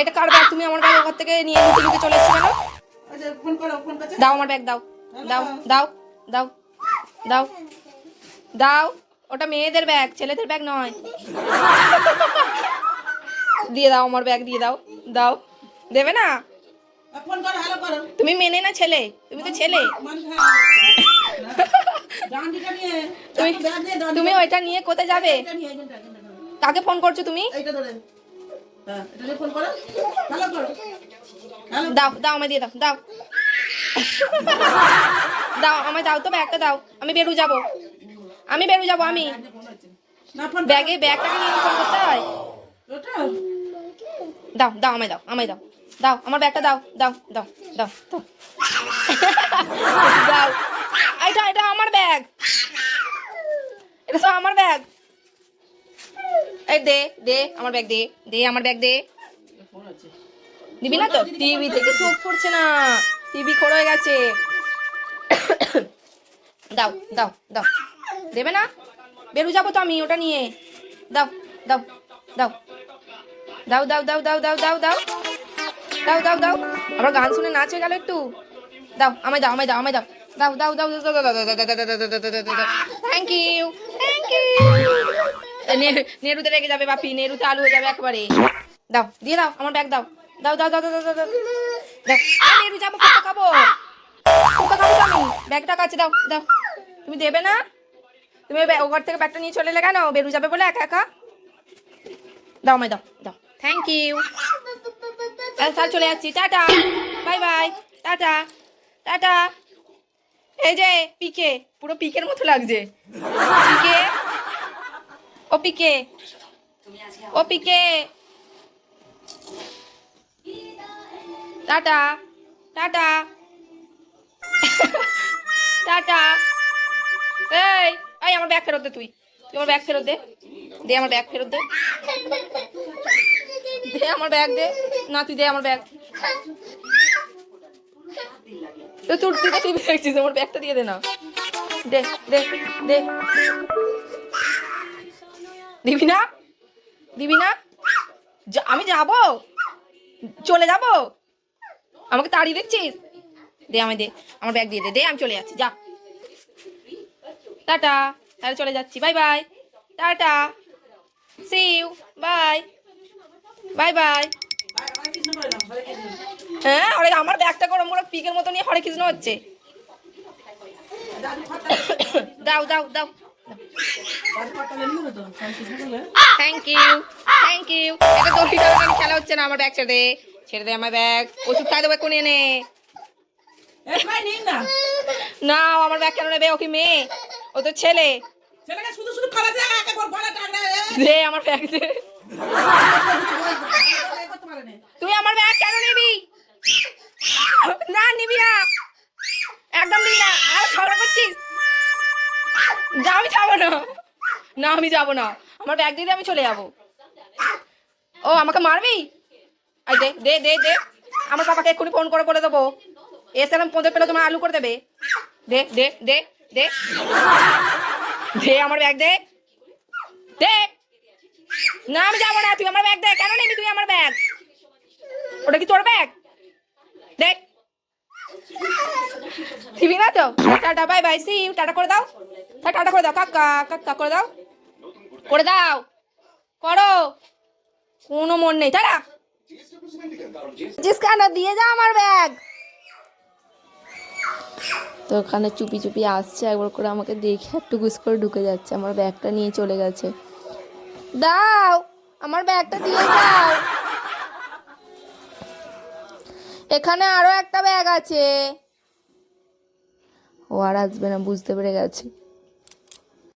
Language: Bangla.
এটা কার ব্যাগ তুমি আমার ব্যাগ ওখান থেকে নিয়ে লুকিয়ে লুকিয়ে চলে এসছো কেন ফোন করছে দাও আমার ব্যাগ দাও। দাও দাও দাও দাও। দাও ওটা মেয়েদের ব্যাগ ছেলেদের ব্যাগ নয়। দিয়ে দাও আমার ব্যাগ দিয়ে দাও দাও। দেবে না? তুমি মেনে না ছেলে? তুমি তো ছেলে। তুমি ওইটা নিয়ে কোথায় যাবে। কাকে ফোন করছ তুমি? হ্যাঁ এটা নিয়ে ফোন করো। হ্যালো করো। দাও দাও আমায় দিয়ে দাও দাও। দাও আমায় দাও তো ব্যাগটা দাও। আমি বেরু যাব। আমি বেরু যাব আমি। ব্যাগে ব্যাগটাকে নিয়ে ফোন করতে হয়? দাও দাও আমায় দাও আমায় দাও। দাও আমার ব্যাগটা দাও দাও দাও দাও। দাও। দাও এটা এটা আমার ব্যাগ। এটা সব আমার ব্যাগ। এই দে দে আমার ব্যাগ দে দে আমার ব্যাগ দে দিবি না তো টিভি থেকে চোখ পড়ছে না টিভি খোড় হয়ে গেছে দাও দাও দাও দেবে না বেরু যাব তো আমি ওটা নিয়ে দাও দাও দাও দাও দাও দাও দাও দাও দাও দাও দাও দাও দাও আবার গান শুনে নাচ হয়ে গেল একটু দাও আমায় দাও আমায় দাও আমায় দাও দাও দাও দাও দাও দাও দাও দাও দাও দাও দাও দাও দাও থ্যাংক ইউ থ্যাংক ইউ নেরুতে রেগে যাবে বাপি, নেরুতে আলু হয়ে যাবে একবারে। দাও, দিয়ে দাও, আমার ব্যাগ দাও। দাও দাও দাও দাও দাও দাও দাও। নেরু যাব কত খাব। কত খাব আমি। ব্যাগটা কাছে দাও দাও। তুমি দেবে না? তুমি ও ঘর থেকে ব্যাগটা নিয়ে চলে এলে কেন? বেরু যাবে বলে একা একা? দাও, আমায় দাও দাও। থ্যাংক ইউ তাহলে চলে যাচ্ছি। Tata. Bye bye tata. Tata. এই যে, পিকে। পুরো পিকের মতো লাগছে। পিকে। ও পিকে ও পিকে টাটা টাটা টাটা এই এই আমার ব্যাগ ফেরত দে তুই তুই আমার ব্যাগ ফেরত দে দে আমার ব্যাগ ফেরত দে দে আমার ব্যাগ দে না তুই দে আমার ব্যাগ তো তুই তো টিভি দেখছিস আমার ব্যাগটা দিয়ে দে না দে দে দে দিবি না? দিবি না? আমি যাব? চলে যাব? আমাকে তাড়িয়ে দেখছিস? দে আমি দে, আমার ব্যাগ দিয়ে দে দে, আমি চলে যাচ্ছি, যা। টাটা, তাহলে চলে যাচ্ছি bye bye tata see you bye bye bye হ্যাঁ আরে আমার ব্যাগটা করে মোরা পিকের মতো নিয়ে হরে কৃষ্ণ হচ্ছে। দাও দাও দাও। থ্যাংক ইউ থ্যাংক ইউ এটা খেলা হচ্ছে না আমার ব্যাগ ছেড়ে দে। ছেড়ে দে আমার ব্যাগ। ওষুধ খাই দেবো কোনে নে। আমার ব্যাগ কেন নেবে? ও কি মেয়ে? ও তো ছেলে। ছেলেকে শুধু শুধু খালা যায় একবার বড় টাকা দে আমার ব্যাগ দে করতে পারে না তুই আমার ব্যাগ কেন নিবি না নিবি না একদম নিবি না আর ঝগড়া করছিস যা আমি যাব না, আমি যাব না। আমার ব্যাগ দিয়ে আমি চলে যাব। ও, আমাকে মারবি? দে দে দে দে। আমার পাপাকে এক্ষুনি ফোন করে বলে দেবো। এসে আমি পদে পেলে তোমার আলু করে দেবে। দে দে দে দে। দে, আমার ব্যাগ দে। দে। না, আমি যাব না, তুই আমার ব্যাগ দে। কেন নিবি তুই আমার ব্যাগ ওটা কি তোর ব্যাগ দেখ দিবি না তো? Tata bye bye see tata করে দাও। তা টাটা করে দাও কাকা কাকা করে দাও। করে দাও। করো। কোনো মন নেই। টাটা জিসকানা দিয়ে যা আমার ব্যাগ। তো ওখানে চুপি চুপি আসছে, একবার করে আমাকে দেখে একটু গুস করে ঢুকে যাচ্ছে। আমার ব্যাগটা নিয়ে চলে গেছে। দাও, আমার ব্যাগটা দিয়ে দাও। এখানে আরও একটা ব্যাগ আছে। ও আর আসবে না, বুঝতে পেরে গেছে।